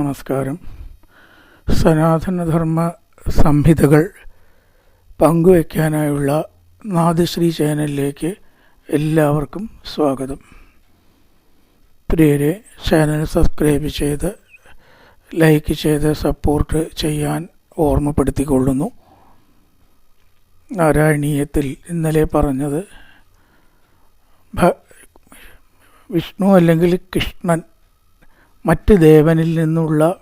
നമസ്കാരം. സനാതനധർമ്മ സംഹിതകൾ പങ്കുവയ്ക്കാനായുള്ള നാദശ്രീ ചാനലിലേക്ക് എല്ലാവർക്കും സ്വാഗതം. പ്രിയരെ ചാനൽ സബ്സ്ക്രൈബ് ചെയ്ത് ലൈക്ക് ചെയ്ത് സപ്പോർട്ട് ചെയ്യാൻ ഓർമ്മപ്പെടുത്തിക്കൊള്ളുന്നു. നാരായണീയത്തിൽ ഇന്നലെ പറഞ്ഞത് വിഷ്ണു അല്ലെങ്കിൽ കൃഷ്ണൻ മറ്റ് ദേവനിൽ നിന്നുള്ള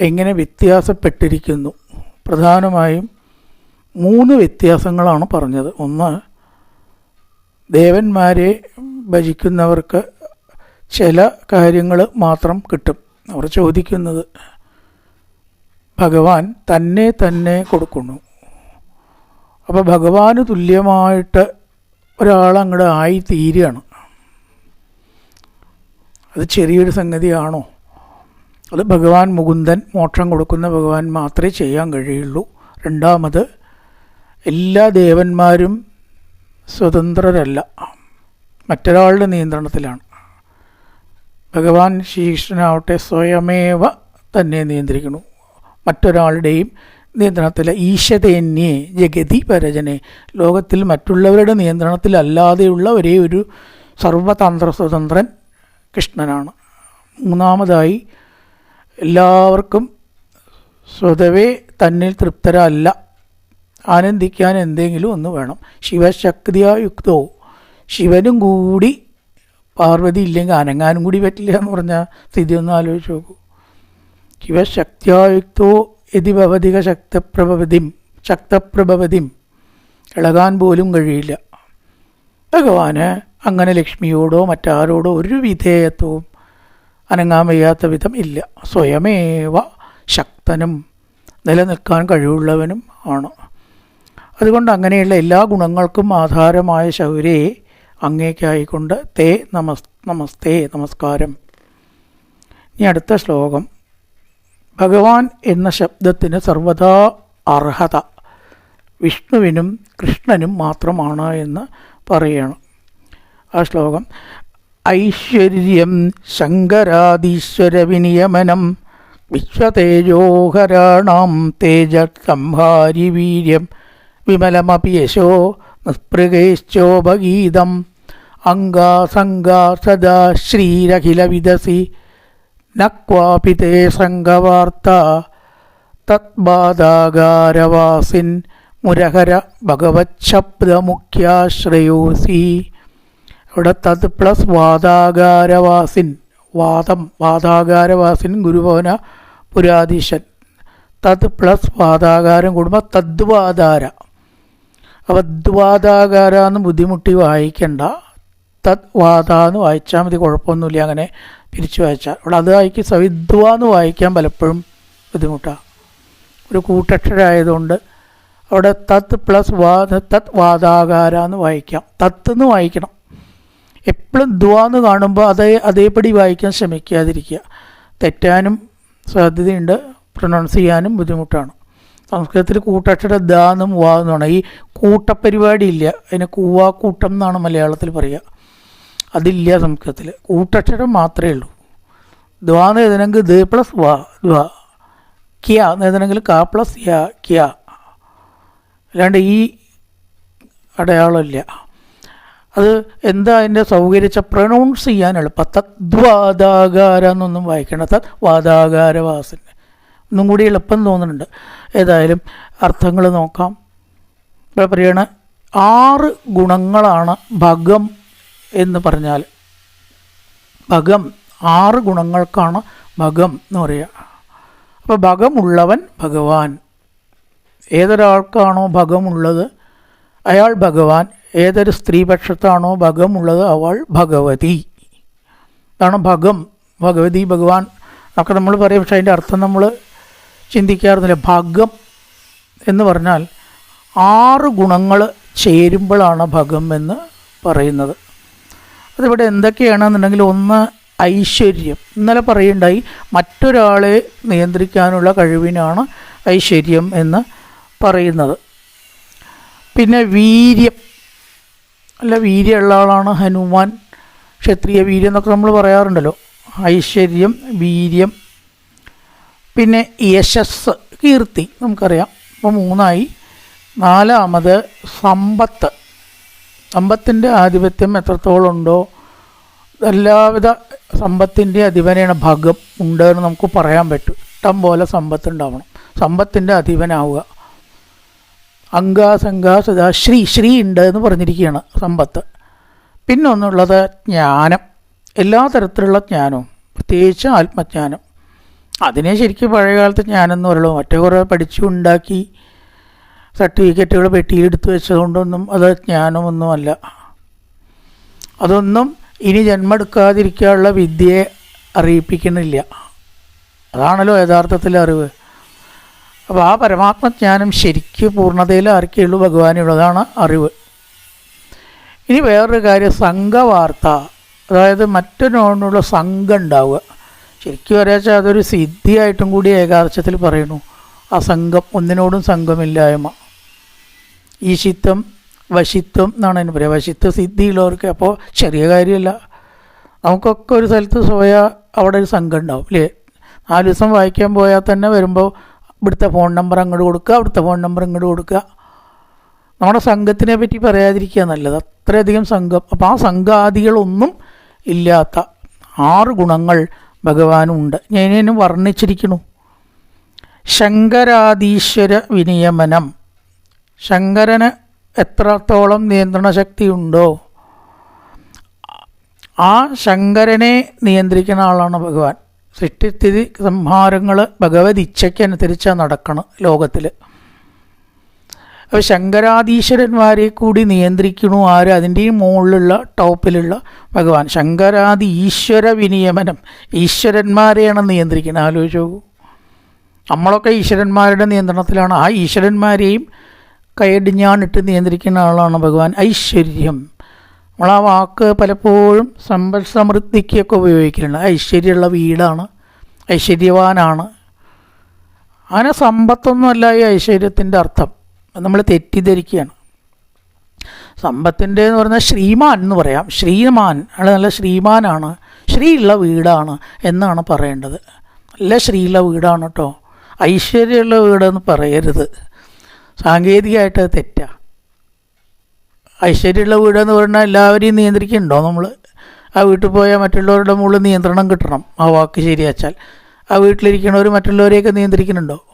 എങ്ങനെ വ്യത്യാസപ്പെട്ടിരിക്കുന്നു? പ്രധാനമായും മൂന്ന് വ്യത്യാസങ്ങളാണ് പറഞ്ഞത്. ഒന്ന് ദേവന്മാരെ ഭജിക്കുന്നവർക്ക് ചില കാര്യങ്ങൾ മാത്രം കിട്ടും. അവർ ചോദിക്കുന്നത് ഭഗവാൻ തന്നെ തന്നെ കൊടുക്കുന്നു. അപ്പോൾ ഭഗവാന് തുല്യമായിട്ട് ഒരാളങ്ങോട്ട് ആയി തീരുകയാണ് അത് ചെറിയൊരു സംഗതിയാണോ? അത് ഭഗവാൻ മുകുന്ദൻ മോക്ഷം കൊടുക്കുന്ന ഭഗവാൻ മാത്രമേ ചെയ്യാൻ കഴിയുള്ളൂ. രണ്ടാമത് എല്ലാ ദേവന്മാരും സ്വതന്ത്രരല്ല. മറ്റൊരാളുടെ നിയന്ത്രണത്തിലാണ്. ഭഗവാൻ ശ്രീകൃഷ്ണനാവട്ടെ സ്വയമേവ തന്നെ നിയന്ത്രിക്കുന്നു. മറ്റൊരാളുടെയും നിയന്ത്രണത്തില ഈശതന്യേ ജഗതി പരജനെ. ലോകത്തിൽ മറ്റുള്ളവരുടെ നിയന്ത്രണത്തിലല്ലാതെയുള്ള ഒരേ ഒരു സർവതന്ത്ര സ്വതന്ത്രൻ കൃഷ്ണനാണ്. മൂന്നാമതായി എല്ലാവർക്കും സ്വതവേ തന്നിൽ തൃപ്തരല്ല. ആനന്ദിക്കാൻ എന്തെങ്കിലും ഒന്ന് വേണം. ശിവശക്തിയായുക്തോ ശിവനും കൂടി പാർവതി ഇല്ലെങ്കിൽ അനങ്ങാനും കൂടി പറ്റില്ല എന്ന് പറഞ്ഞ സ്ഥിതി ഒന്ന് ആലോചിച്ച് നോക്കൂ. ശിവശക്തിയായുക്തോ എതി ഭവതിക ശക്തപ്രഭവതിം ശക്തപ്രഭവതിം ഇളകാൻ പോലും കഴിയില്ല. ഭഗവാന് അങ്ങനെ ലക്ഷ്മിയോടോ മറ്റാരോടോ ഒരു വിധേയത്വവും അനങ്ങാൻ വയ്യാത്ത വിധം ഇല്ല. സ്വയമേവ ശക്തനും നിലനിൽക്കാൻ കഴിവുള്ളവനും ആണ്. അതുകൊണ്ട് അങ്ങനെയുള്ള എല്ലാ ഗുണങ്ങൾക്കും ആധാരമായ ശൗര്യയെ അങ്ങേക്കായിക്കൊണ്ട് തേ നമസ് നമസ്തേ നമസ്കാരം. ഇനി അടുത്ത ശ്ലോകം. ഭഗവാൻ എന്ന ശബ്ദത്തിന് സർവദാ അർഹത. വിഷ്ണുവിനും കൃഷ്ണനും മാത്രമാണ് എന്ന് പറയണം. ആ ശ്ലോകം ഐശ്വര്യം ശങ്കരാദീശ്വര വിനിയമനം വിശ്വതേജോഹരാണാം തേജ സംഹാരി വീര്യം വിമലമപി യശോ നിസ്പൃഗേശ്ചോപഗീതം അംഗാസംഗാ സദാ ശ്രീരഖിലവിദസി വിദസി ന ക്വാപി തേ സംഘവാർത്ത തദ്ബാധാകാരവാസിൻ മുരഹര ഭഗവത് ശബ്ദമുഖ്യാശ്രയോസി. ഇവിടെ തത് പ്ലസ് വാദാകാരവാസിൻ വാദം വാദാകാരവാസിൻ ഗുരുഭവന പുരാധീശൻ. തത് പ്ലസ് വാദാകാരം കൂടുമ്പോൾ തദ്വാധാര അപ്പോൾ ദ്വാദാകാര എന്ന് ബുദ്ധിമുട്ടി വായിക്കണ്ട. തത് വാദ എന്ന് വായിച്ചാൽ മതി കുഴപ്പമൊന്നുമില്ല അങ്ങനെ തിരിച്ചു വായിച്ചാൽ ഇവിടെ അത് വായിക്ക് സവിദ്വ എന്ന് വായിക്കാൻ പലപ്പോഴും ബുദ്ധിമുട്ടാണ് ഒരു കൂട്ടക്ഷരായതുകൊണ്ട് അവിടെ തത്ത് പ്ലസ് വാദ തത് വാദാകാര എന്ന് വായിക്കാം. തത്ത് എന്ന് വായിക്കണം. എപ്പോഴും ദ്വാന്ന് കാണുമ്പോൾ അതേ അതേപടി വായിക്കാൻ ശ്രമിക്കാതിരിക്കുക. തെറ്റാനും സാധ്യതയുണ്ട്. പ്രൊണൗൺസ് ചെയ്യാനും ബുദ്ധിമുട്ടാണ്. സംസ്കൃതത്തിൽ കൂട്ടക്ഷര ദ എന്നും വാ എന്നുമാണ് ഈ കൂട്ടപ്പരിപാടി ഇല്ല അതിന് കൂവാ കൂട്ടം എന്നാണ് മലയാളത്തിൽ പറയുക. അതില്ല സംസ്കൃതത്തിൽ. കൂട്ടക്ഷരം മാത്രമേ ഉള്ളൂ. ദ്വാന്ന് എഴുതണമെങ്കിൽ ദ പ്ലസ് വാ ദ്വാ. ക്യ എന്ന് എഴുതണമെങ്കിൽ കാ പ്ലസ് യ ക്യ. അല്ലാണ്ട് ഈ അടയാളമില്ല. അത് എന്താ അതിന്റെ സൗകര്യച്ച പ്രൊണൗൺസ് ചെയ്യാൻ എളുപ്പം. തദ്വാദാകാര എന്നൊന്നും വായിക്കണം തത് വാദാകാരവാസൻ. ഒന്നും കൂടി എളുപ്പം തോന്നുന്നുണ്ട്. ഏതായാലും അർത്ഥങ്ങൾ നോക്കാം. ഇവിടെ പറയണ ആറ് ഗുണങ്ങളാണ് ഭഗം എന്ന് പറഞ്ഞാൽ. ഭഗം ആറ് ഗുണങ്ങൾക്കാണ് ഭഗം എന്ന് പറയുക. അപ്പോൾ ഭഗമുള്ളവൻ ഭഗവാൻ. ഏതൊരാൾക്കാണോ ഭഗമുള്ളത് അയാൾ ഭഗവാൻ. ഏതൊരു സ്ത്രീപക്ഷത്താണോ ഭഗമുള്ളത് അവൾ ഭഗവതി. അതാണ് ഭഗം ഭഗവതി ഭഗവാൻ ഒക്കെ നമ്മൾ പറയും. പക്ഷേ അതിന്റെ അർത്ഥം നമ്മൾ ചിന്തിക്കാറുന്നില്ല ഭഗം എന്ന് പറഞ്ഞാൽ ആറ് ഗുണങ്ങൾ ചേരുമ്പോഴാണ് ഭഗം എന്ന് പറയുന്നത്. അതിവിടെ എന്തൊക്കെയാണെന്നുണ്ടെങ്കിൽ ഒന്ന് ഐശ്വര്യം. ഇന്നലെ പറയുണ്ടായി മറ്റൊരാളെ നിയന്ത്രിക്കാനുള്ള കഴിവിനാണ് ഐശ്വര്യം എന്ന്. പറയുന്നത്. പിന്നെ വീര്യം. അല്ല വീര്യമുള്ള ആളാണ് ഹനുമാൻ. ക്ഷത്രിയ വീര്യം എന്നൊക്കെ നമ്മൾ പറയാറുണ്ടല്ലോ. ഐശ്വര്യം വീര്യം. പിന്നെ യശസ് കീർത്തി നമുക്കറിയാം. അപ്പോൾ മൂന്നായി. നാലാമത് സമ്പത്ത്. സമ്പത്തിന്റെ ആധിപത്യം എത്രത്തോളം ഉണ്ടോ എല്ലാവിധ സമ്പത്തിന്റെ അധിപനാണ് ഭാഗം. ഉണ്ട് എന്ന് നമുക്ക് പറയാൻ പറ്റും. ഇഷ്ടം പോലെ സമ്പത്ത് ഉണ്ടാവണം സമ്പത്തിന്റെ അധിപനാവുക. അംഗാസംഗാ സദാ ശ്രീ ശ്രീ ഉണ്ട് എന്ന് പറഞ്ഞിരിക്കുകയാണ് സമ്പത്ത്. പിന്നെ ഒന്നുള്ളത് ജ്ഞാനം. എല്ലാ തരത്തിലുള്ള ജ്ഞാനവും പ്രത്യേകിച്ച് ആത്മജ്ഞാനം. അതിനെ ശരിക്കും പഴയകാലത്ത് ജ്ഞാനം എന്ന് പറയുള്ളൂ. മറ്റേ കുറേ പഠിച്ചു ഉണ്ടാക്കി സർട്ടിഫിക്കറ്റുകൾ പെട്ടിയിലെടുത്ത് വെച്ചതുകൊണ്ടൊന്നും അത് ജ്ഞാനമൊന്നുമല്ല. അതൊന്നും ഇനി ജന്മെടുക്കാതിരിക്കാനുള്ള വിദ്യയെ അറിയിപ്പിക്കുന്നില്ല. അതാണല്ലോ യഥാർത്ഥത്തിലെ അറിവ്. അപ്പോൾ ആ പരമാത്മജ്ഞാനം ശരിക്ക് പൂർണതയിൽ ആർക്കെയുള്ളൂ ഭഗവാനുള്ളതാണ് അറിവ്. ഇനി വേറൊരു കാര്യം സംഘവാർത്ത. അതായത് മറ്റൊരാളിനുള്ള സംഘം ഉണ്ടാവുക ശരിക്കും പറയാച്ചാൽ അതൊരു സിദ്ധിയായിട്ടും കൂടി ഏകാദശത്തിൽ പറയുന്നു. ആ സംഘം ഒന്നിനോടും സംഘമില്ലായ്മ. ഈശിത്വം വശിത്വം എന്നാണ് അതിന് പറയുക വശിത്വ സിദ്ധിയുള്ളവർക്ക് അപ്പോൾ ചെറിയ കാര്യമല്ല. നമുക്കൊക്കെ ഒരു സ്ഥലത്ത് പോയാൽ അവിടെ ഒരു സംഘം ഉണ്ടാവും അല്ലേ? നാല് ദിവസം വായിക്കാൻ പോയാൽ തന്നെ വരുമ്പോൾ ഇവിടുത്തെ ഫോൺ നമ്പർ അങ്ങോട്ട് കൊടുക്കുക അവിടുത്തെ ഫോൺ നമ്പർ ഇങ്ങോട്ട് കൊടുക്കുക. നമ്മുടെ സംഘത്തിനെ പറ്റി പറയാതിരിക്കുക നല്ലത്. അത്രയധികം സംഘം. അപ്പോൾ ആ സംഘാദികളൊന്നും ഇല്ലാത്ത ആറ് ഗുണങ്ങൾ ഭഗവാനുണ്ട്. ഞാനും വർണിച്ചിരിക്കുന്നു. ശങ്കരാദീശ്വര വിനിയമനം. ശങ്കരന് എത്രത്തോളം നിയന്ത്രണ ശക്തിയുണ്ടോ ആ ശങ്കരനെ നിയന്ത്രിക്കുന്ന ആളാണ് ഭഗവാൻ. സൃഷ്ടിസ്ഥിതി സംഹാരങ്ങൾ ഭഗവത് ഇച്ഛയ്ക്കനുസരിച്ചാണ് നടക്കണം ലോകത്തിൽ അപ്പോൾ ശങ്കരാധീശ്വരന്മാരെ കൂടി നിയന്ത്രിക്കണു ആര്? അതിന്റെയും മുകളിലുള്ള ടോപ്പിലുള്ള ഭഗവാൻ. ശങ്കരാദി ഈശ്വര വിനിയമനം. ഈശ്വരന്മാരെയാണ് നിയന്ത്രിക്കുന്നത് ആലോചിച്ച് നോക്കൂ. നമ്മളൊക്കെ ഈശ്വരന്മാരുടെ നിയന്ത്രണത്തിലാണ്. ആ ഈശ്വരന്മാരെയും കൈയടിഞ്ഞാണിട്ട് നിയന്ത്രിക്കുന്ന ആളാണ് ഭഗവാൻ ഐശ്വര്യം. നമ്മൾ ആ വാക്ക് പലപ്പോഴും സമ്പൽ സമൃദ്ധിക്കൊക്കെ ഉപയോഗിക്കുന്നുണ്ട് ഐശ്വര്യമുള്ള വീടാണ് ഐശ്വര്യവാനാണ്. അങ്ങനെ സമ്പത്തൊന്നുമല്ല ഈ ഐശ്വര്യത്തിന്റെ അർത്ഥം. നമ്മൾ തെറ്റിദ്ധരിക്കുകയാണ്. സമ്പത്തിന്റെ എന്ന് പറഞ്ഞാൽ ശ്രീമാൻ എന്ന് പറയാം. ശ്രീമാൻ അയാൾ നല്ല ശ്രീമാനാണ്. ശ്രീയുള്ള വീടാണ് എന്നാണ് പറയേണ്ടത്. നല്ല ശ്രീയുള്ള വീടാണ് കേട്ടോ. ഐശ്വര്യമുള്ള വീടെന്ന് പറയരുത്. സാങ്കേതികമായിട്ട് തെറ്റാ. ഐശ്വര്യമുള്ള വീടെന്ന് പറഞ്ഞാൽ എല്ലാവരെയും നിയന്ത്രിക്കുന്നുണ്ടോ നമ്മൾ ആ വീട്ടിൽ പോയാൽ മറ്റുള്ളവരുടെ മുകളിൽ നിയന്ത്രണം കിട്ടണം. ആ വാക്ക് ശരിയാച്ചാൽ. ആ വീട്ടിലിരിക്കുന്നവർ മറ്റുള്ളവരെയൊക്കെ നിയന്ത്രിക്കുന്നുണ്ടോ?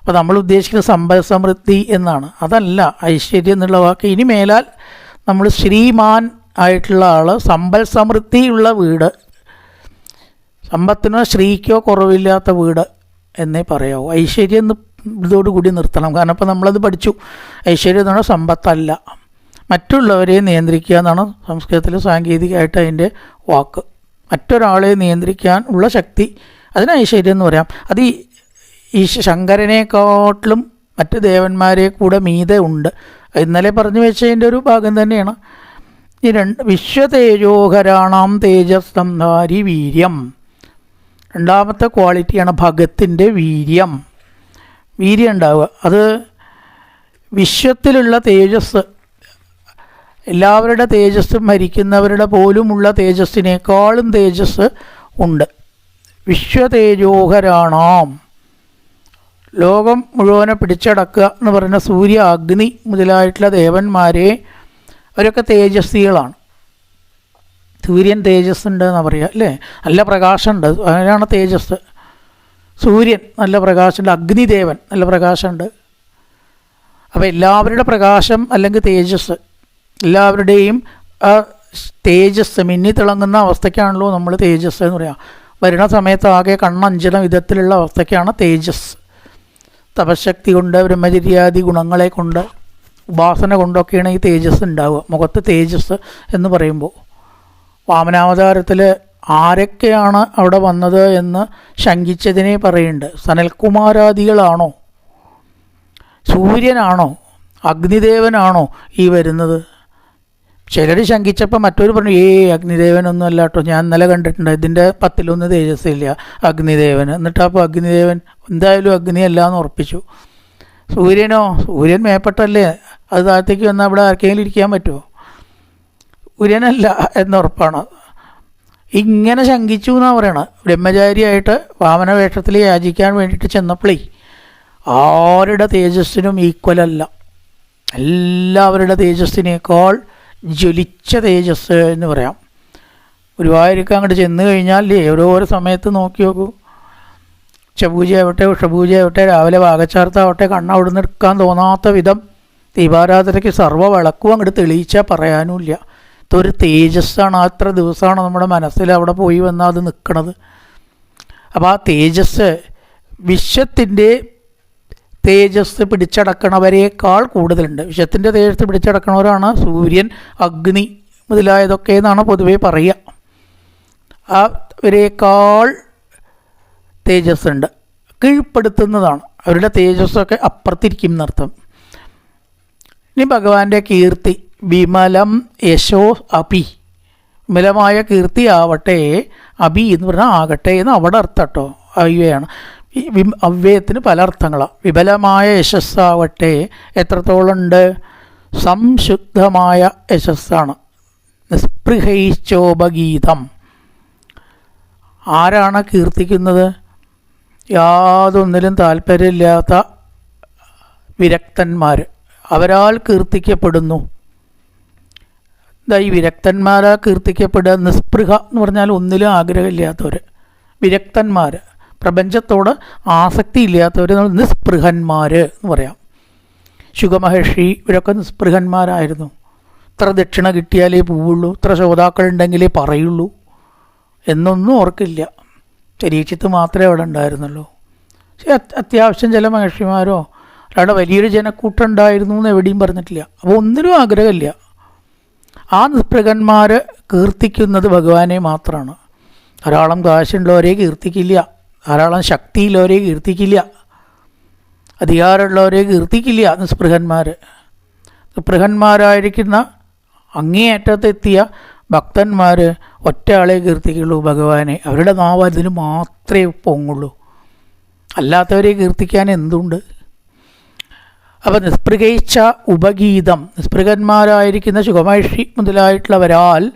അപ്പോൾ നമ്മൾ ഉദ്ദേശിക്കുന്ന സമ്പൽ സമൃദ്ധി എന്നാണ്. അതല്ല ഐശ്വര്യം എന്നുള്ള വാക്ക്. ഇനി മേലാൽ നമ്മൾ ശ്രീമാൻ ആയിട്ടുള്ള ആൾ സമ്പൽ സമൃദ്ധിയുള്ള വീട്. സമ്പത്തിനോ ശ്രീക്കോ കുറവില്ലാത്ത വീട് എന്നേ പറയാവൂ. ഐശ്വര്യം എന്ന് ഇതോടുകൂടി നിർത്തണം. കാരണം ഇപ്പോൾ നമ്മളത് പഠിച്ചു. ഐശ്വര്യം എന്ന് പറഞ്ഞാൽ സമ്പത്തല്ല. മറ്റുള്ളവരെ നിയന്ത്രിക്കുക എന്നാണ് സംസ്കൃതത്തിൽ സാങ്കേതികമായിട്ട് അതിന്റെ വാക്ക്. മറ്റൊരാളെ നിയന്ത്രിക്കാൻ ഉള്ള ശക്തി അതിന് ഐശ്വര്യം എന്ന് പറയാം. അത് ഈ ശങ്കരനെക്കാട്ടിലും മറ്റ് ദേവന്മാരെ കൂടെ മീതെ ഉണ്ട്. ഇന്നലെ പറഞ്ഞു വെച്ചതിന്റെ ഒരു ഭാഗം തന്നെയാണ്. ഈ രണ്ട് വിശ്വതേജോഹരാണാം തേജസ്തംധാരി വീര്യം. രണ്ടാമത്തെ ക്വാളിറ്റിയാണ് ഭഗത്തിന്റെ വീര്യം. വീര്യം ഉണ്ടാവുക. അത് വിശ്വത്തിലുള്ള തേജസ് എല്ലാവരുടെ തേജസ്സും മരിക്കുന്നവരുടെ പോലുമുള്ള തേജസ്സിനേക്കാളും തേജസ് ഉണ്ട്. വിശ്വതേജോഹരാണാം. ലോകം മുഴുവനെ പിടിച്ചടക്കുക എന്ന് പറയുന്ന സൂര്യ അഗ്നി മുതലായിട്ടുള്ള ദേവന്മാരെ അവരൊക്കെ തേജസ്വികളാണ്. സൂര്യൻ തേജസ് ഉണ്ട് എന്ന് പറയുക അല്ലേ? നല്ല പ്രകാശമുണ്ട് അങ്ങനെയാണ് തേജസ് സൂര്യൻ നല്ല പ്രകാശമുണ്ട് അഗ്നിദേവൻ നല്ല പ്രകാശമുണ്ട്. അപ്പോൾ എല്ലാവരുടെ പ്രകാശം അല്ലെങ്കിൽ തേജസ് എല്ലാവരുടെയും തേജസ് മിന്നി തിളങ്ങുന്ന അവസ്ഥയ്ക്കാണല്ലോ നമ്മൾ തേജസ് എന്ന് പറയാം. വരുന്ന സമയത്ത് ആകെ കണ്ണഞ്ചന വിധത്തിലുള്ള അവസ്ഥയ്ക്കാണ് തേജസ്. തപശക്തി കൊണ്ട് ബ്രഹ്മചര്യാദി ഗുണങ്ങളെ കൊണ്ട് ഉപാസന കൊണ്ടൊക്കെയാണ് ഈ തേജസ് ഉണ്ടാവുക. മുഖത്ത് തേജസ് എന്ന് പറയുമ്പോൾ വാമനാവതാരത്തിൽ ആരൊക്കെയാണ് അവിടെ വന്നത് എന്ന് ശങ്കിച്ചതിനെ പറയുന്നുണ്ട് സനൽകുമാരാദികളാണോ? സൂര്യനാണോ? അഗ്നിദേവനാണോ ഈ വരുന്നത്? ചിലർ ശങ്കിച്ചപ്പോൾ മറ്റൊരു പറഞ്ഞു ഏ അഗ്നിദേവനൊന്നും അല്ല കേട്ടോ ഞാൻ ഇന്നലെ കണ്ടിട്ടുണ്ട് ഇതിന്റെ പത്തിലൊന്ന് തേജസ്സില്ല അഗ്നിദേവൻ എന്നിട്ട് അപ്പോൾ അഗ്നിദേവൻ എന്തായാലും അഗ്നിയല്ല എന്ന് ഉറപ്പിച്ചു. സൂര്യനോ? സൂര്യൻ മേപ്പെട്ടല്ലേ അത് താഴത്തേക്ക് വന്നാൽ അവിടെ ആർക്കെങ്കിലും ഇരിക്കാൻ പറ്റുമോ സൂര്യനല്ല എന്നുറപ്പാണ് ഇങ്ങനെ ശങ്കിച്ചു എന്നാണ് പറയണത് ബ്രഹ്മചാരിയായിട്ട് വാമന വേഷത്തിൽ യാചിക്കാൻ വേണ്ടിയിട്ട് ചെന്നപ്പോഴേ ആരുടെ തേജസ്സിനും ഈക്വലല്ല എല്ലാവരുടെ തേജസ്സിനേക്കാൾ ജ്വലിച്ച തേജസ് എന്ന് പറയാം. ഗുരുവായൂർക്ക് അങ്ങോട്ട് ചെന്ന് കഴിഞ്ഞാൽ ഓരോരോ സമയത്ത് നോക്കി നോക്കൂ. ഉച്ചപൂജയാവട്ടെ ഉഷപൂജയാവട്ടെ രാവിലെ വാഗച്ചാർത്താവട്ടെ കണ്ണ് അവിടുന്ന് എടുക്കാൻ തോന്നാത്ത വിധം ദീപാരാധനയ്ക്ക് സർവ വിളക്കും അങ്ങോട്ട് തെളിയിച്ചാൽ പറയാനുമില്ല. ഇതൊരു തേജസ്സാണ്. അത്ര ദിവസമാണ് നമ്മുടെ മനസ്സിൽ അവിടെ പോയി വന്നാൽ അത് നിൽക്കണത് അപ്പോൾ ആ തേജസ് വിശ്വത്തിന്റെ തേജസ് പിടിച്ചടക്കണവരേക്കാൾ കൂടുതലുണ്ട്. വിഷത്തിന്റെ തേജസ് പിടിച്ചടക്കണവരാണ് സൂര്യൻ അഗ്നി മുതലായതൊക്കെ എന്നാണ് പൊതുവെ പറയുക. അവരേക്കാൾ തേജസ് ഉണ്ട് കീഴ്പ്പെടുത്തുന്നതാണ്. അവരുടെ തേജസ്സൊക്കെ അപ്പുറത്തിരിക്കും എന്നർത്ഥം. ഇനി ഭഗവാന്റെ കീർത്തി വിമലം യശോ അപി വിമലമായ കീർത്തി ആവട്ടെ അബി എന്ന് പറഞ്ഞാൽ ആകട്ടെ എന്ന് അവിടെ അർത്ഥം കേട്ടോ. അവ്യയാണ് ഈ വിം അവ്യയത്തിന് പല അർത്ഥങ്ങളാണ് വിപലമായ യശസ്സാവട്ടെ എത്രത്തോളം ഉണ്ട് സംശുദ്ധമായ യശസ്സാണ്. നിസ്പൃഹൈശ്ചോപഗീതം ആരാണ് കീർത്തിക്കുന്നത്? യാതൊന്നിലും താല്പര്യമില്ലാത്ത വിരക്തന്മാർ അവരാൽ കീർത്തിക്കപ്പെടുന്നു. ഈ വിരക്തന്മാരാൽ കീർത്തിക്കപ്പെടുക. നിസ്പൃഹ എന്ന് പറഞ്ഞാൽ ഒന്നിലും ആഗ്രഹമില്ലാത്തവർ വിരക്തന്മാർ പ്രപഞ്ചത്തോട് ആസക്തി ഇല്ലാത്തവർ നിസ്പൃഹന്മാർ എന്ന് പറയാം. ശുഖമഹർഷി ഇവരൊക്കെ നിസ്പൃഹന്മാരായിരുന്നു. ഇത്ര ദക്ഷിണ കിട്ടിയാലേ പോവുള്ളൂ ഇത്ര ശ്രോതാക്കളുണ്ടെങ്കിലേ പറയുള്ളൂ എന്നൊന്നും ഓർക്കില്ല. ചരീക്ഷിത്ത് മാത്രമേ അവിടെ ഉണ്ടായിരുന്നുള്ളൂ. പക്ഷേ അത്യാവശ്യം ചില മഹർഷിമാരോ അല്ലാണ്ട് വലിയൊരു ജനക്കൂട്ടം ഉണ്ടായിരുന്നു എന്ന് എവിടെയും പറഞ്ഞിട്ടില്ല. അപ്പോൾ ഒന്നിനും ആഗ്രഹമില്ല. ആ നിസ്പൃഹന്മാർ കീർത്തിക്കുന്നത് ഭഗവാനെ മാത്രമാണ്. ധാരാളം കാശുള്ളവരെ കീർത്തിക്കില്ല. ധാരാളം ശക്തിയിലവരെ കീർത്തിക്കില്ല. അധികാരമുള്ളവരെ കീർത്തിക്കില്ല നിസ്പൃഹന്മാർ നിസ്പൃഹന്മാരായിരിക്കുന്ന അങ്ങേയറ്റത്തെത്തിയ ഭക്തന്മാർ ഒറ്റയാളെ കീർത്തിക്കുള്ളൂ ഭഗവാനെ. അവരുടെ നാവ് അതിന് മാത്രമേ പൊങ്ങുള്ളൂ. അല്ലാത്തവരെ കീർത്തിക്കാൻ എന്തുണ്ട്? അപ്പോൾ നിസ്പൃഹിച്ച ഉപഗീതം. നിസ്പൃഹന്മാരായിരിക്കുന്ന ശുഖമഹർഷി മുതലായിട്ടുള്ളവരാൽ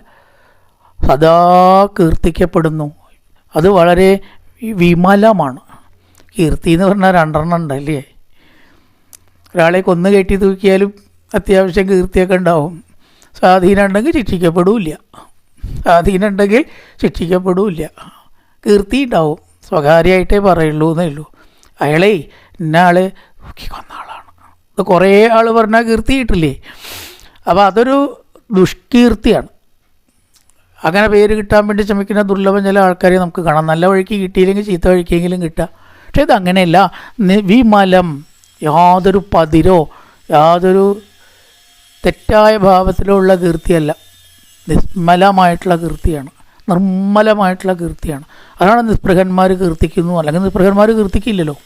സദാ കീർത്തിക്കപ്പെടുന്നു. അത് വളരെ വിമലമാണ്. കീർത്തി എന്ന് പറഞ്ഞാൽ രണ്ടെണ്ണം ഉണ്ട് അല്ലേ ഒരാളെ കൊന്നു കയറ്റി തൂക്കിയാലും അത്യാവശ്യം കീർത്തിയൊക്കെ ഉണ്ടാവും. സ്വാധീനം ഉണ്ടെങ്കിൽ ശിക്ഷിക്കപ്പെടില്ല. സ്വാധീനം ഉണ്ടെങ്കിൽ ശിക്ഷിക്കപ്പെടില്ല. കീർത്തി ഉണ്ടാവും. സ്വകാര്യമായിട്ടേ പറയുള്ളൂ എന്നേ ഉള്ളൂ. അയാളെ ഇന്ന ആൾ നോക്കി കൊന്ന ആളാണ്. അത് കുറേ ആൾ പറഞ്ഞാൽ കീർത്തി കിട്ടില്ലേ? അപ്പോൾ അതൊരു ദുഷ്കീർത്തിയാണ്. അങ്ങനെ പേര് കിട്ടാൻ വേണ്ടി ശ്രമിക്കുന്ന ദുർലഭം ചില ആൾക്കാരെ നമുക്ക് കാണാം. നല്ല വഴിക്ക് കിട്ടിയില്ലെങ്കിൽ ചീത്ത വഴിക്കെങ്കിലും കിട്ടുക. പക്ഷേ ഇത് അങ്ങനെയല്ല. വിമലം യാതൊരു പതിരോ യാതൊരു തെറ്റായ ഭാവത്തിലുള്ള കീർത്തിയല്ല. നിസ്മലമായിട്ടുള്ള കീർത്തിയാണ്. നിർമ്മലമായിട്ടുള്ള കീർത്തിയാണ്. അതാണ് നിസ്പൃഹന്മാർ കീർത്തിക്കുന്നു. അല്ലെങ്കിൽ നിസ്പൃഹന്മാർ കീർത്തിക്കില്ലല്ലോ.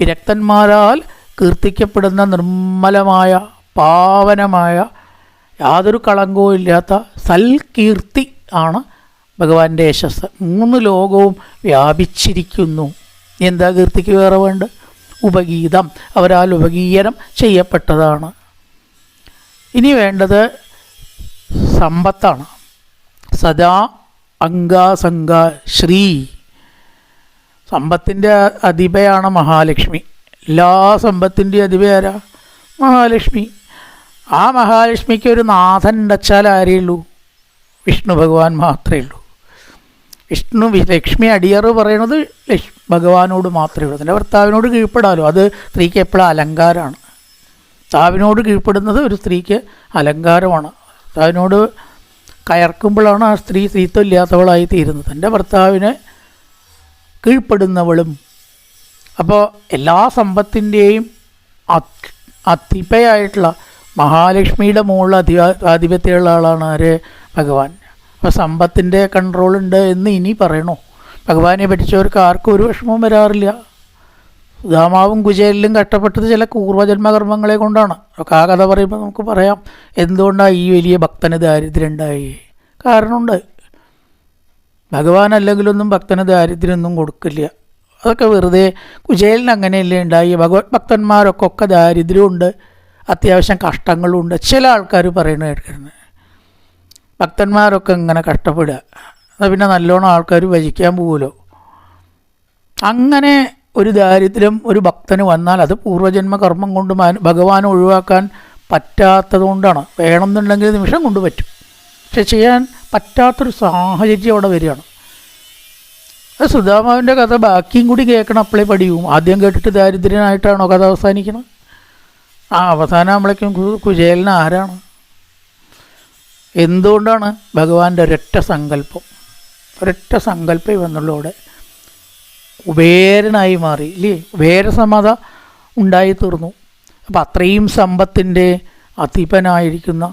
വിരക്തന്മാരാൽ കീർത്തിക്കപ്പെടുന്ന നിർമ്മലമായ പാവനമായ യാതൊരു കളങ്കവും ഇല്ലാത്ത സൽകീർത്തി ആണ് ഭഗവാന്റെ യശസ്. മൂന്ന് ലോകവും വ്യാപിച്ചിരിക്കുന്നു. എന്താ കീർത്തിക്ക് വേറെ വേണ്ട? ഉപഗീതം. അവരാൽ ഉപഗീയനം ചെയ്യപ്പെട്ടതാണ്. ഇനി വേണ്ടത് സമ്പത്താണ്. സദാ അംഗാസംഗ ശ്രീ. സമ്പത്തിന്റെ അധിപയാണ് മഹാലക്ഷ്മി. എല്ലാ സമ്പത്തിന്റെ അധിപയാരാ? മഹാലക്ഷ്മി. ആ മഹാലക്ഷ്മിക്ക് ഒരു നാഥൻ ഉണ്ടച്ചാൽ ആരേ വിഷ്ണു ഭഗവാൻ മാത്രമേ ഉള്ളൂ. വിഷ്ണു ലക്ഷ്മി അടിയർ പറയണത് ലക്ഷ് ഭഗവാനോട് മാത്രമേ ഉള്ളൂ. അതിന്റെ ഭർത്താവിനോട് കീഴ്പ്പെടാമല്ലോ അത് സ്ത്രീക്ക് എപ്പോഴും അലങ്കാരമാണ്. ഭർത്താവിനോട് കീഴ്പ്പെടുന്നത് ഒരു സ്ത്രീക്ക് അലങ്കാരമാണ്. ഭർത്താവിനോട് കയർക്കുമ്പോഴാണ് ആ സ്ത്രീ സ്ത്രീത്വം ഇല്ലാത്തവളായി തീരുന്നത്. എന്റെ ഭർത്താവിനെ കീഴ്പ്പെടുന്നവളും അപ്പോൾ എല്ലാ സമ്പത്തിന്റെയും അതിപ്പയായിട്ടുള്ള മഹാലക്ഷ്മിയുടെ മുകളിൽ അധിക ആധിപത്യമുള്ള ആളാണ് ആര്? ഭഗവാൻ. അപ്പോൾ സമ്പത്തിന്റെ കൺട്രോൾ ഉണ്ട് എന്ന് ഇനി പറയണോ? ഭഗവാനെ പഠിച്ചവർക്ക് ആർക്കും ഒരു വിഷമവും വരാറില്ല. സുധാമാവും കുചേലിലും കഷ്ടപ്പെട്ടത് ചില പൂർവജന്മകർമ്മങ്ങളെ കൊണ്ടാണ്. ഒക്കെ ആ കഥ പറയുമ്പോൾ നമുക്ക് പറയാം. എന്തുകൊണ്ടാണ് ഈ വലിയ ഭക്തന് ദാരിദ്ര്യം ഉണ്ടായി കാരണമുണ്ട്. ഭഗവാൻ അല്ലെങ്കിലൊന്നും ഭക്തന് ദാരിദ്ര്യമൊന്നും കൊടുക്കില്ല. അതൊക്കെ വെറുതെ കുചേലിന് അങ്ങനെയല്ലേ ഉണ്ടായി? ഭഗവത് ഭക്തന്മാരൊക്കെ ഒക്കെ ദാരിദ്ര്യമുണ്ട്. അത്യാവശ്യം കഷ്ടങ്ങളുണ്ട്. ചില ആൾക്കാർ പറയുന്നത് കേൾക്കുന്നത് ഭക്തന്മാരൊക്കെ ഇങ്ങനെ കഷ്ടപ്പെടുക. എന്നാൽ പിന്നെ നല്ലോണം ആൾക്കാർ ഭജിക്കാൻ പോകുമല്ലോ അങ്ങനെ ഒരു ദാരിദ്ര്യം ഒരു ഭക്തന് വന്നാൽ അത് പൂർവജന്മ കർമ്മം കൊണ്ട് ഭഗവാൻ ഒഴിവാക്കാൻ പറ്റാത്തത് കൊണ്ടാണ് വേണമെന്നുണ്ടെങ്കിൽ നിമിഷം കൊണ്ട് പറ്റും. പക്ഷെ ചെയ്യാൻ പറ്റാത്തൊരു സാഹചര്യം അവിടെ വരികയാണ്. അത് സുധാമാവിന്റെ കഥ ബാക്കിയും കൂടി കേൾക്കണം അപ്പോഴേ പഠിയും ആദ്യം കേട്ടിട്ട് ദാരിദ്ര്യനായിട്ടാണോ കഥ അവസാനിക്കുന്നത് ആ അവസാനം നമ്മളേക്കും കുചേലിന് ആരാണ്? എന്തുകൊണ്ടാണ് ഭഗവാന്റെ ഒരൊറ്റ സങ്കല്പം? ഒരൊറ്റ സങ്കല്പം ഇവന്നുള്ളവിടെ ഉപേരനായി മാറി ഇല്ലേ? കുബേരസമത ഉണ്ടായി തീർന്നു അപ്പം അത്രയും സമ്പത്തിന്റെ അധിപനായിരിക്കുന്ന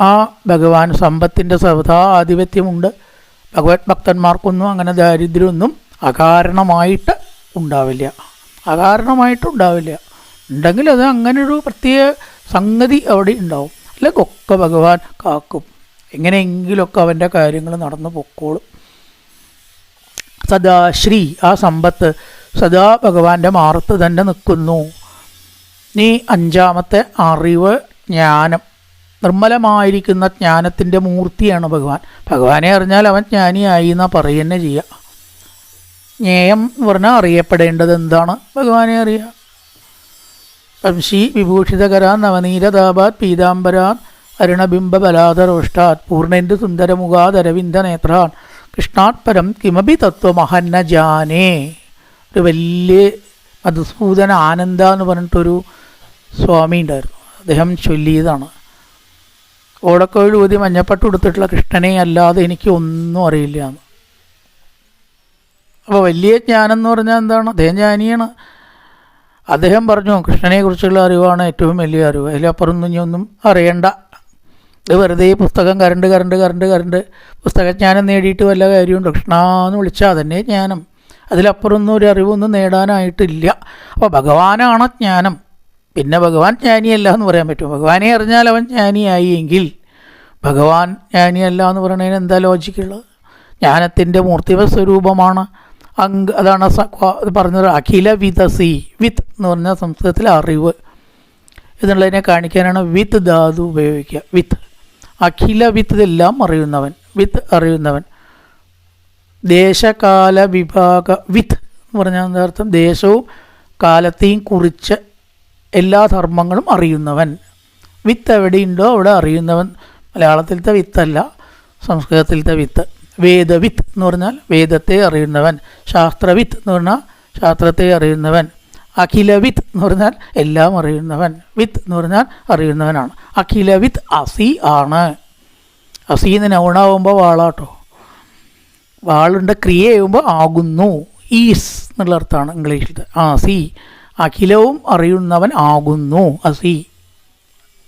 ആ ഭഗവാൻ സമ്പത്തിന്റെ സവതാ ആധിപത്യമുണ്ട് ഭഗവത് ഭക്തന്മാർക്കൊന്നും അങ്ങനെ ദാരിദ്ര്യമൊന്നും അകാരണമായിട്ട് ഉണ്ടാവില്ല. അകാരണമായിട്ട് ഉണ്ടാവില്ല. ഉണ്ടെങ്കിൽ അത് അങ്ങനെ ഒരു പ്രത്യേക സംഗതി അവിടെ ഉണ്ടാവും. അല്ലെങ്കിൽ ഒക്കെ ഭഗവാൻ കാക്കും. എങ്ങനെയെങ്കിലുമൊക്കെ അവന്റെ കാര്യങ്ങൾ നടന്നു പൊക്കോളും. സദാ ശ്രീ ആ സമ്പത്ത് സദാ ഭഗവാന്റെ മാറത്ത് തന്നെ നിൽക്കുന്നു. നീ അഞ്ചാമത്തെ അറിവ് ജ്ഞാനം. നിർമ്മലമായിരിക്കുന്ന ജ്ഞാനത്തിന്റെ മൂർത്തിയാണ് ഭഗവാൻ. ഭഗവാനെ അറിഞ്ഞാൽ അവൻ ജ്ഞാനിയായി എന്നാ പറയുന്നേ ചെയ്യുക. ജ്ഞേയം എന്ന് പറഞ്ഞാൽ അറിയപ്പെടേണ്ടത് എന്താണ്? ഭഗവാനെ അറിയുക. വംശി വിഭൂഷിതകരാ നവനീരതാപാത് പീതാംബരാൻ അരുണബിംബ പൂർണേന്ദു സുന്ദരമുഖാതരവിന്ദനേത്രാൻ സുന്ദരമുഖാത് അരവിന്ദ നേത്രാൻ. കൃഷ്ണാത് പരം കിമപി തത്വമഹന്ന ജാനേ ഒരു വലിയ മധുസൂദന ആനന്ദ എന്ന് പറഞ്ഞിട്ടൊരു സ്വാമി ഉണ്ടായിരുന്നു. അദ്ദേഹം ചൊല്ലിയതാണ്. ഓടക്കോയിൽ ഊതി മഞ്ഞപ്പട്ട് കൊടുത്തിട്ടുള്ള കൃഷ്ണനെ അല്ലാതെ എനിക്ക് ഒന്നും അറിയില്ല എന്ന്. അപ്പോൾ വലിയ ജ്ഞാനം എന്ന് പറഞ്ഞാൽ എന്താണ്? അദ്ദേഹം ജ്ഞാനിയാണ് അദ്ദേഹം പറഞ്ഞു കൃഷ്ണനെ കുറിച്ചുള്ള അറിവാണ് ഏറ്റവും വലിയ അറിവ്. അതിലപ്പുറം ഇനിയൊന്നും അറിയണ്ട. ഇത് വെറുതെ ഈ പുസ്തകം കരണ്ട് കരണ്ട് കരണ്ട് കരണ്ട്. പുസ്തകജ്ഞാനം നേടിയിട്ട് വല്ല കാര്യമുണ്ട്? കൃഷ്ണ എന്ന് വിളിച്ചാൽ അതന്നെ ജ്ഞാനം. അതിലപ്പുറം ഒന്നും ഒരു അറിവൊന്നും നേടാനായിട്ടില്ല. അപ്പോൾ ഭഗവാനാണ് ജ്ഞാനം. പിന്നെ ഭഗവാൻ ജ്ഞാനിയല്ല എന്ന് പറയാൻ പറ്റും ഭഗവാനെ അറിഞ്ഞാൽ അവൻ ജ്ഞാനിയായി എങ്കിൽ ഭഗവാൻ ജ്ഞാനിയല്ല എന്ന് പറയുന്നതിന് എന്താ ലോജിക്കുള്ളത് ജ്ഞാനത്തിന്റെ മൂർത്തിവ സ്വരൂപമാണ് അങ്ക് അതാണ് പറഞ്ഞത് അഖില വിതസി വിത്ത് എന്ന് പറഞ്ഞ സംസ്കൃതത്തിൽ അറിവ്. എന്നുള്ളതിനെ കാണിക്കാനാണ് വിത്ത് ധാതു ഉപയോഗിക്കുക. വിത്ത്. അഖില വിത്ത് ഇതെല്ലാം അറിയുന്നവൻ. വിത്ത് അറിയുന്നവൻ. ദേശകാല വിഭാഗ വിത്ത് എന്ന് പറഞ്ഞാൽ അർത്ഥം? ദേശവും കാലത്തെയും കുറിച്ച് എല്ലാ ധർമ്മങ്ങളും അറിയുന്നവൻ. വിത്ത് എവിടെയുണ്ടോ അവിടെ അറിയുന്നവൻ. മലയാളത്തിലത്തെ വിത്തല്ല സംസ്കൃതത്തിലത്തെ വിത്ത്. വേദവിത്ത് എന്ന് പറഞ്ഞാൽ വേദത്തെ അറിയുന്നവൻ ശാസ്ത്രവിത്ത് എന്ന് പറഞ്ഞാൽ ശാസ്ത്രത്തെ അറിയുന്നവൻ അഖിലവിത്ത് എന്ന് പറഞ്ഞാൽ എല്ലാം അറിയുന്നവൻ വിത്ത് എന്ന് പറഞ്ഞാൽ അറിയുന്നവനാണ്. അഖിലവിത്ത് അസി ആണ്. അസീന്ന് നൗണാവുമ്പോൾ വാളാട്ടോ. വാളുണ്ട് ക്രിയ ചെയ്യുമ്പോൾ ആകുന്നു. ഈസ് എന്നുള്ള അർത്ഥമാണ് ഇംഗ്ലീഷിൽ ആസി അഖിലവും അറിയുന്നവൻ ആകുന്നു. അസി.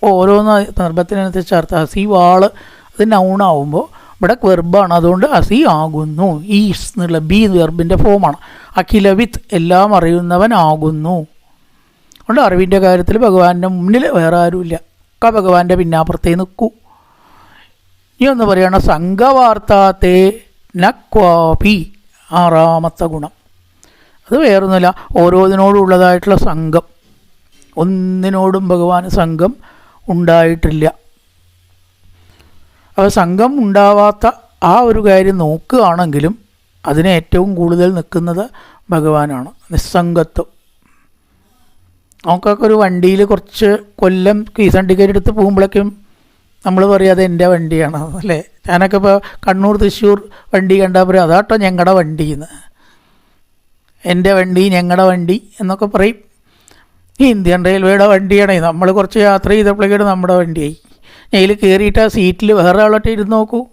ഓരോന്ന് സന്ദർഭത്തിനനുസരിച്ച് അർത്ഥം. അസി വാൾ അത് നൗണാവുമ്പോൾ ഇവിടെ വെർബാണ് അതുകൊണ്ട് അസി ആകുന്നു. ഈസ് എന്നുള്ള ബി വെർബിന്റെ ഫോമാണ് അഖില വിത്ത് എല്ലാം അറിയുന്നവൻ ആകുന്നു. അതുകൊണ്ട് അറിവിന്റെ കാര്യത്തിൽ ഭഗവാന്റെ മുന്നിൽ വേറെ ആരുമില്ല. ഒക്കെ ഭഗവാന്റെ പിന്നാപ്പുറത്തേ നിൽക്കൂ. ഇനി ഒന്ന് പറയണം സംഘവാർത്താത്തെ നക്വാപി ആറാമത്തെ ഗുണം. അത് വേറൊന്നുമില്ല. ഓരോന്നിനോടും ഉള്ളതായിട്ടുള്ള സംഘം. ഒന്നിനോടും ഭഗവാൻ സംഘം ഉണ്ടായിട്ടില്ല. അപ്പോൾ സംഘം ഉണ്ടാവാത്ത ആ ഒരു കാര്യം നോക്കുകയാണെങ്കിലും അതിന് ഏറ്റവും കൂടുതൽ നിൽക്കുന്നത് ഭഗവാനാണ് നിസ്സംഗത്വം. നമുക്കൊക്കെ ഒരു വണ്ടിയിൽ കുറച്ച് കൊല്ലം കീസൺ ടിക്കറ്റ് എടുത്ത് പോകുമ്പോഴേക്കും നമ്മൾ പറയും അത് എന്റെ വണ്ടിയാണ് അല്ലേ? ഞാനൊക്കെ ഇപ്പോൾ കണ്ണൂർ തൃശ്ശൂർ വണ്ടി കണ്ടാൽ പറയും അതാട്ടോ ഞങ്ങളുടെ വണ്ടി എന്ന് എന്റെ വണ്ടി ഞങ്ങളുടെ വണ്ടി എന്നൊക്കെ പറയും. ഈ ഇന്ത്യൻ റെയിൽവേയുടെ വണ്ടിയാണേ നമ്മൾ കുറച്ച് യാത്ര ചെയ്തപ്പോഴേക്കും നമ്മുടെ വണ്ടിയായി. അതിൽ കയറിയിട്ട് ആ സീറ്റിൽ വേറെ ആളൊക്കെ ഇരുന്ന് നോക്കൂ.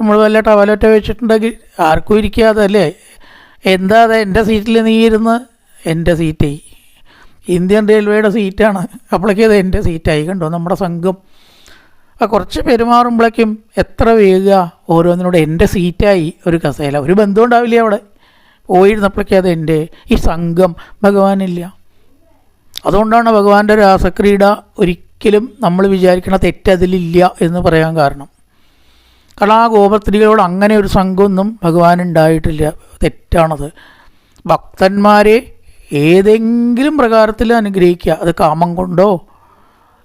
നമ്മൾ വല്ല ടവലൊറ്റ വെച്ചിട്ടുണ്ടെങ്കിൽ ആർക്കും ഇരിക്കാതല്ലേ എന്താ അത് എന്റെ സീറ്റിൽ നീ ഇരുന്ന്? എന്റെ സീറ്റായി ഇന്ത്യൻ റെയിൽവേയുടെ സീറ്റാണ്. അപ്പോഴേക്കും അത് എന്റെ സീറ്റായി കണ്ടോ? നമ്മുടെ സംഘം. ആ കുറച്ച് പെരുമാറുമ്പോഴേക്കും എത്ര വേഗ ഓരോന്നിനോട് എന്റെ സീറ്റായി ഒരു കസേല. ഒരു ബന്ധം ഉണ്ടാവില്ല അവിടെ. പോയിരുന്നപ്പോഴേക്കും അത് എന്റെ ഈ സംഘം ഭഗവാനില്ല. അതുകൊണ്ടാണ് ഭഗവാന്റെ രാസക്രീഡ ഒരിക്കലും നമ്മൾ വിചാരിക്കണ തെറ്റതിലില്ല എന്ന് പറയാൻ കാരണം. കാരണം ആ ഗോപസ്ത്രീകളോട് അങ്ങനെ ഒരു സംഘമൊന്നും ഭഗവാൻ ഉണ്ടായിട്ടില്ല. തെറ്റാണത്. ഭക്തന്മാരെ ഏതെങ്കിലും പ്രകാരത്തിൽ അനുഗ്രഹിക്കുക. അത് കാമം കൊണ്ടോ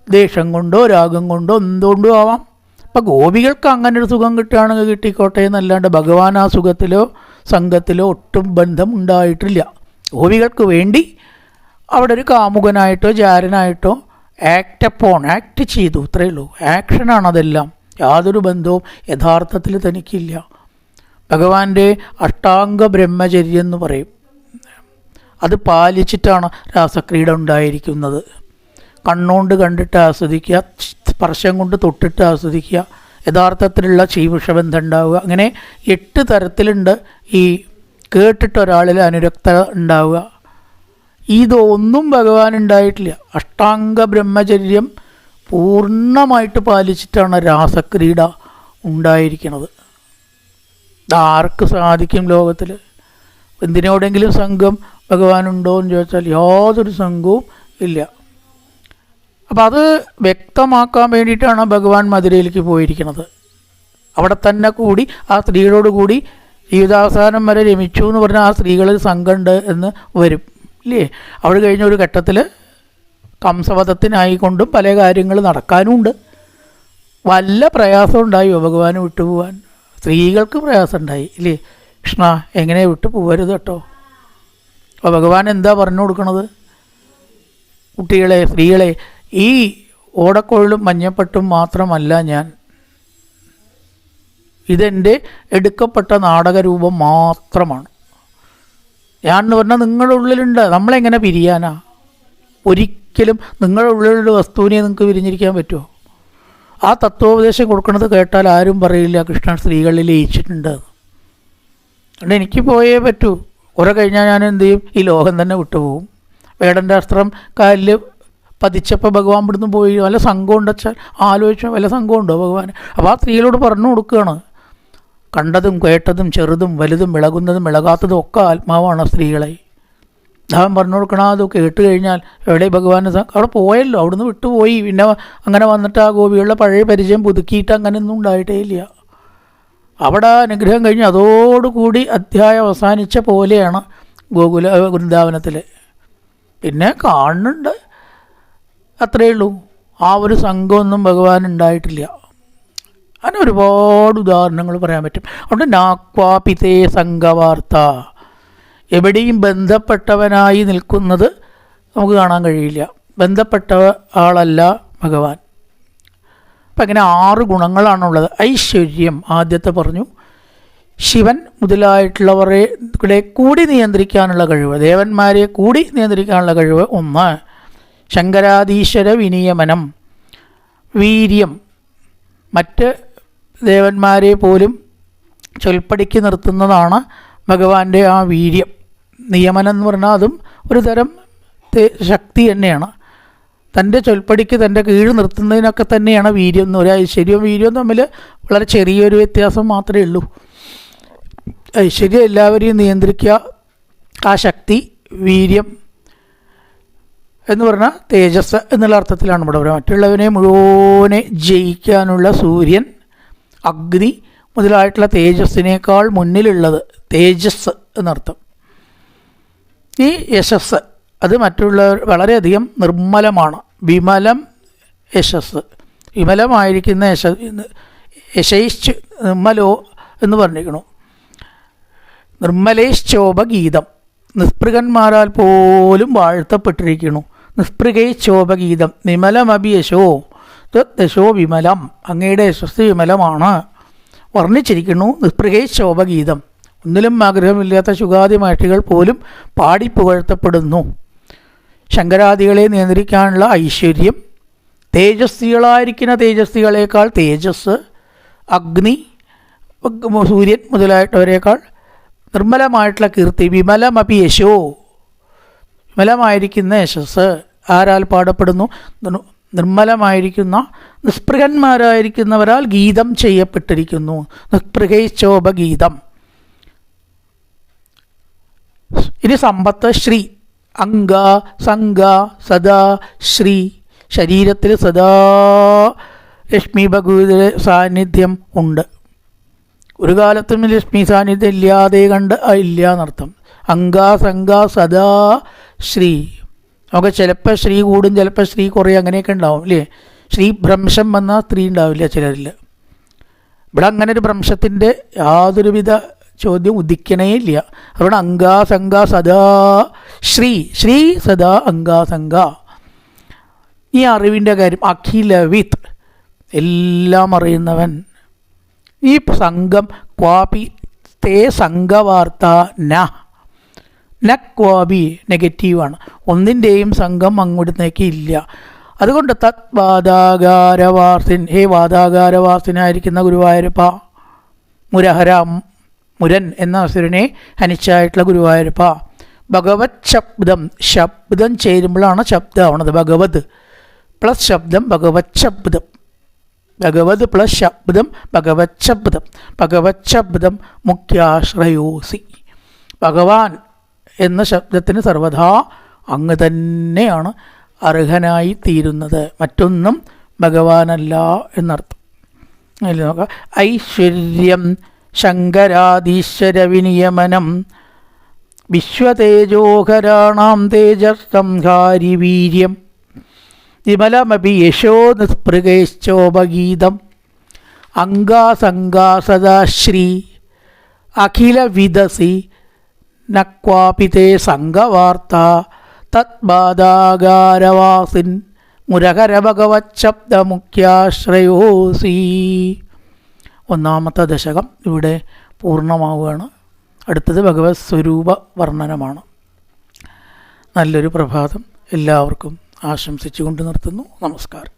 ദേഷ്യം കൊണ്ടോ രാഗം കൊണ്ടോ എന്തുകൊണ്ടും ആവാം. അപ്പം ഗോപികൾക്ക് അങ്ങനെ ഒരു സുഖം കിട്ടുകയാണെങ്കിൽ കിട്ടിക്കോട്ടെ എന്നല്ലാണ്ട് ഭഗവാൻ ആ സുഖത്തിലോ സംഘത്തിലോ ഒട്ടും ബന്ധം ഉണ്ടായിട്ടില്ല. ഗോപികൾക്ക് വേണ്ടി അവിടെ ഒരു കാമുകനായിട്ടോ ജാരനായിട്ടോ ആക്ട് അപ്പോൺ ആക്ട് ചെയ്തു. ഇത്രയേ ഉള്ളൂ. ആക്ഷനാണ് അതെല്ലാം. യാതൊരു ബന്ധവും യഥാർത്ഥത്തിൽ തനിക്കില്ല. ഭഗവാന്റെ അഷ്ടാംഗ ബ്രഹ്മചര്യം എന്ന് പറയും. അത് പാലിച്ചിട്ടാണ് രാസക്രീഡ ഉണ്ടായിരിക്കുന്നത്. കണ്ണുകൊണ്ട് കണ്ടിട്ട് ആസ്വദിക്കുക സ്പർശം കൊണ്ട് തൊട്ടിട്ട് ആസ്വദിക്കുക യഥാർത്ഥത്തിലുള്ള ചീവിഷബന്ധം ഉണ്ടാവുക. അങ്ങനെ എട്ട് തരത്തിലുണ്ട് ഈ കേട്ടിട്ട് ഒരാളിൽ അനുരക്ത ഉണ്ടാവുക. ഇതൊന്നും ഭഗവാൻ ഉണ്ടായിട്ടില്ല അഷ്ടാംഗ ബ്രഹ്മചര്യം പൂർണമായിട്ട് പാലിച്ചിട്ടാണ് രാസക്രീഡ ഉണ്ടായിരിക്കുന്നത്. ആർക്ക് സാധിക്കും ലോകത്തിൽ എന്തിനോടെങ്കിലും സംഘം ഭഗവാനുണ്ടോ എന്ന് ചോദിച്ചാൽ യാതൊരു സംഘവും ഇല്ല. അപ്പം അത് വ്യക്തമാക്കാൻ വേണ്ടിയിട്ടാണ് ഭഗവാൻ മധുരയിലേക്ക് പോയിരിക്കുന്നത്. അവിടെ തന്നെ കൂടി ആ സ്ത്രീകളോട് കൂടി ജീവിതാവസാനം വരെ രമിച്ചു എന്ന് പറഞ്ഞാൽ ആ സ്ത്രീകളിൽ സംഘമുണ്ട് എന്ന് വരും. ഇല്ലേ? അവിടെ കഴിഞ്ഞ ഒരു ഘട്ടത്തിൽ കംസവധത്തിനായിക്കൊണ്ടും പല കാര്യങ്ങൾ നടക്കാനുമുണ്ട് വല്ല പ്രയാസം ഉണ്ടായോ ഭഗവാന് വിട്ടുപോകാൻ സ്ത്രീകൾക്ക് പ്രയാസം ഉണ്ടായി ഇല്ലേ? കൃഷ്ണ എങ്ങനെ വിട്ടു പോകരുത് കേട്ടോ? അപ്പോൾ ഭഗവാൻ എന്താ പറഞ്ഞു കൊടുക്കണത്? കുട്ടികളെ സ്ത്രീകളെ ഈ ഓടക്കൊഴിലും മഞ്ഞപ്പെട്ടും മാത്രമല്ല ഞാൻ. ഇതെന്റെ എടുക്കപ്പെട്ട നാടകരൂപം മാത്രമാണ്. ഞാൻ എന്ന് പറഞ്ഞാൽ നിങ്ങളുടെ ഉള്ളിലുണ്ട്. നമ്മളെങ്ങനെ പിരിയാനാ? ഒരിക്കലും നിങ്ങളുടെ ഉള്ളിലുള്ള വസ്തുവിനെ നിങ്ങൾക്ക് പിരിഞ്ഞിരിക്കാൻ പറ്റുമോ? ആ തത്വോപദേശം കൊടുക്കുന്നത് കേട്ടാൽ ആരും പറയില്ല കൃഷ്ണൻ സ്ത്രീകളിൽ ലയിച്ചിട്ടുണ്ട്. അതുകൊണ്ട് എനിക്ക് പോയേ പറ്റൂ. കുറെ കഴിഞ്ഞാൽ ഞാൻ എന്ത് ചെയ്യും? ഈ ലോകം തന്നെ വിട്ടുപോകും. വേടന്റെ അസ്ത്രം കാലിൽ പതിച്ചപ്പോൾ ഭഗവാൻ ഇവിടുന്ന് പോയി. വല്ല സംഘം ഉണ്ടെച്ചാൽ ആലോചിച്ചാൽ വല്ല സംഘം ഉണ്ടോ ഭഗവാൻ അപ്പോൾ ആ സ്ത്രീകളോട് പറഞ്ഞു കൊടുക്കുകയാണ്. കണ്ടതും കേട്ടതും ചെറുതും വലുതും ഇളകുന്നതും ഇളകാത്തതും ഒക്കെ ആത്മാവാണ് സ്ത്രീകളെ. ധാവൻ പറഞ്ഞു കൊടുക്കണം അത് കേട്ട് കഴിഞ്ഞാൽ എവിടെ ഭഗവാൻ അവിടെ പോയല്ലോ അവിടുന്ന് വിട്ടുപോയി. പിന്നെ അങ്ങനെ വന്നിട്ട് ആ ഗോപികളുടെ പഴയ പരിചയം പുതുക്കിയിട്ട് അങ്ങനെയൊന്നും ഉണ്ടായിട്ടേ ഇല്ല അവിടെ അനുഗ്രഹം കഴിഞ്ഞ് അതോടുകൂടി അധ്യായം അവസാനിച്ച പോലെയാണ് ഗോകുല വൃന്ദാവനത്തിൽ പിന്നെ കാണുന്നുണ്ട്. അത്രയേ ഉള്ളൂ ആ ഒരു സംഘമൊന്നും ഭഗവാൻ ഉണ്ടായിട്ടില്ല. അങ്ങനെ ഒരുപാട് ഉദാഹരണങ്ങൾ പറയാൻ പറ്റും. അതുകൊണ്ട് നാക്വാപിതേ സംഘവാർത്ത. എവിടെയും ബന്ധപ്പെട്ടവനായി നിൽക്കുന്നത് നമുക്ക് കാണാൻ കഴിയില്ല. ബന്ധപ്പെട്ട ആളല്ല ഭഗവാൻ. അപ്പം അങ്ങനെ ആറ് ഗുണങ്ങളാണുള്ളത്. ഐശ്വര്യം ആദ്യത്തെ പറഞ്ഞു. ശിവൻ മുതലായിട്ടുള്ളവരെ കൂടെ നിയന്ത്രിക്കാനുള്ള കഴിവ്. ദേവന്മാരെ കൂടി നിയന്ത്രിക്കാനുള്ള കഴിവ് ഒന്ന്. ശങ്കരാധീശ്വര വിനിയമനം. വീര്യം. മറ്റ് ദേവന്മാരെ പോലും ചൊൽപ്പടിക്ക് നിർത്തുന്നതാണ് ഭഗവാന്റെ ആ വീര്യം. നിയമനം എന്ന് പറഞ്ഞാൽ അതും ഒരു തരം ശക്തി തന്നെയാണ്. തന്റെ ചൊൽപ്പടിക്ക് തന്റെ കീഴ് നിർത്തുന്നതിനൊക്കെ തന്നെയാണ് വീര്യം. എന്ന് ഒരു ഐശ്വര്യവും വീര്യവും തമ്മിൽ വളരെ ചെറിയൊരു വ്യത്യാസം മാത്രമേ ഉള്ളൂ. ഐശ്വര്യം എല്ലാവരെയും നിയന്ത്രിക്കുക ആ ശക്തി വീര്യം എന്ന് പറഞ്ഞാൽ തേജസ് എന്നുള്ള അർത്ഥത്തിലാണ് ഇവിടെ. പറയുക മറ്റുള്ളവനെ മുഴുവനെ ജയിക്കാനുള്ള സൂര്യൻ അഗ്നി മുതലായിട്ടുള്ള തേജസ്സിനേക്കാൾ മുന്നിലുള്ളത് തേജസ് എന്നർത്ഥം. ഈ യശസ് അത് മറ്റുള്ളവർ വളരെയധികം നിർമ്മലമാണ്. വിമലം യശസ്. വിമലമായിരിക്കുന്ന യശ യശൈശ്ച് നിർമ്മലോ എന്ന് പറഞ്ഞിരിക്കണു നിർമ്മലേശ്ചോപഗീതം. നിസ്പൃഗന്മാരാൽ പോലും വാഴ്ത്തപ്പെട്ടിരിക്കുന്നു. നിസ്പൃകൈശോപഗീതം വിമലമഭിയശോ. ദശോ വിമലം അങ്ങയുടെ യശസ് വിമലമാണ് വർണിച്ചിരിക്കുന്നു നിസ്പൃകൈശോപഗീതം ഒന്നിലും ആഗ്രഹമില്ലാത്ത ശുഗാദി മഹർഷികൾ പോലും പാടിപ്പുകഴ്ത്തപ്പെടുന്നു. ശങ്കരാദികളെ നിയന്ത്രിക്കാനുള്ള ഐശ്വര്യം. തേജസ്വികളായിരിക്കുന്ന തേജസ്വികളേക്കാൾ തേജസ് അഗ്നി സൂര്യൻ മുതലായിട്ടവരേക്കാൾ നിർമ്മലമായിട്ടുള്ള കീർത്തി. വിമലമപി യശോ. വിമലമായിരിക്കുന്ന യശസ് ആരാൽ പാടപ്പെടുന്നു? നിർമ്മലമായിരിക്കുന്ന നിസ്പൃഹന്മാരായിരിക്കുന്നവരാൽ ഗീതം ചെയ്യപ്പെട്ടിരിക്കുന്നു. നിസ്പൃഹൈശോഭഗീതം ഇനി സമ്പത്ത് ശ്രീ. അംഗ സംഗ സദാ ശ്രീ. ശരീരത്തിൽ സദാ ലക്ഷ്മി ഭഗവതിയുടെ സാന്നിധ്യം ഉണ്ട്. ഒരു കാലത്തും ലക്ഷ്മി സാന്നിധ്യം ഇല്ലാതെ കണ്ട് ഇല്ല എന്നർത്ഥം. അംഗ സംഗ സദാ ശ്രീ. നമുക്ക് ചിലപ്പോൾ സ്ത്രീ കൂടും ചിലപ്പോൾ സ്ത്രീ കുറയും അങ്ങനെയൊക്കെ ഉണ്ടാവും ഇല്ലേ? സ്ത്രീ ഭ്രംശം വന്നാൽ സ്ത്രീ ഉണ്ടാവില്ല ചിലരിൽ ഇവിടെ അങ്ങനെ ഒരു ഭ്രംശത്തിന്റെ യാതൊരുവിധ ചോദ്യം ഉദിക്കണേ ഇല്ല. അതുകൊണ്ട് അങ്കാസംഗ സദാ ശ്രീ ശ്രീ സദാ അങ്കാസംഗ ഈ അറിവിന്റെ കാര്യം അഖില വിത്ത് എല്ലാം അറിയുന്നവൻ. ഈ സംഘം ക്വാപി തേ സംഘവാർത്ത ന. ന ക്വാബി നെഗറ്റീവാണ്. ഒന്നിന്റെയും സംഘം അങ്ങോട്ടേക്ക് ഇല്ല. അതുകൊണ്ട് തത് വാദാകാരവാസിൻ ഹേ വാദാകാരവാസിനായിരിക്കുന്ന ഗുരുവായൂരപ്പ മുരഹര മുരൻ എന്ന അസുരനെ ഹനിച്ചായിട്ടുള്ള ഗുരുവായൂരപ്പ. ഭഗവത് ശബ്ദം ശബ്ദം ചേരുമ്പോഴാണ് ശബ്ദമാവണത് ഭഗവത്. പ്ലസ് ശബ്ദം ഭഗവത് ശബ്ദം. ഭഗവത് പ്ലസ് ശബ്ദം ഭഗവത് ശബ്ദം. ഭഗവത് ശബ്ദം മുഖ്യാശ്രയോസി. ഭഗവാൻ എന്ന ശബ്ദത്തിന് സർവഥാ അങ്ങ് തന്നെയാണ് അർഹനായി തീരുന്നത്. മറ്റൊന്നും ഭഗവാനല്ല എന്നർത്ഥം. അതിൽ നോക്കാം. ഐശ്വര്യം ശങ്കരാദീശ്വര വിനിയമനം വിശ്വതേജോഹരാണാം തേജസംഹാരി വീര്യം വിമലമപി യശോ നിസ്പൃഗേശ്ചോപഗീതം അങ്കാസങ്കാസദാശ്രീ അഖില വിദസി നക്വാപി തേ സംഘവാർത്ത. തത്ബാധാകാരവാസിൻ ഭഗവത് ഒന്നാമത്തെ ദശകം ഇവിടെ പൂർണമാവുകയാണ്. അടുത്തത് ഭഗവത് സ്വരൂപ വർണനമാണ്. നല്ലൊരു പ്രഭാതം എല്ലാവർക്കും ആശംസിച്ചുകൊണ്ട് നിർത്തുന്നു. നമസ്കാരം.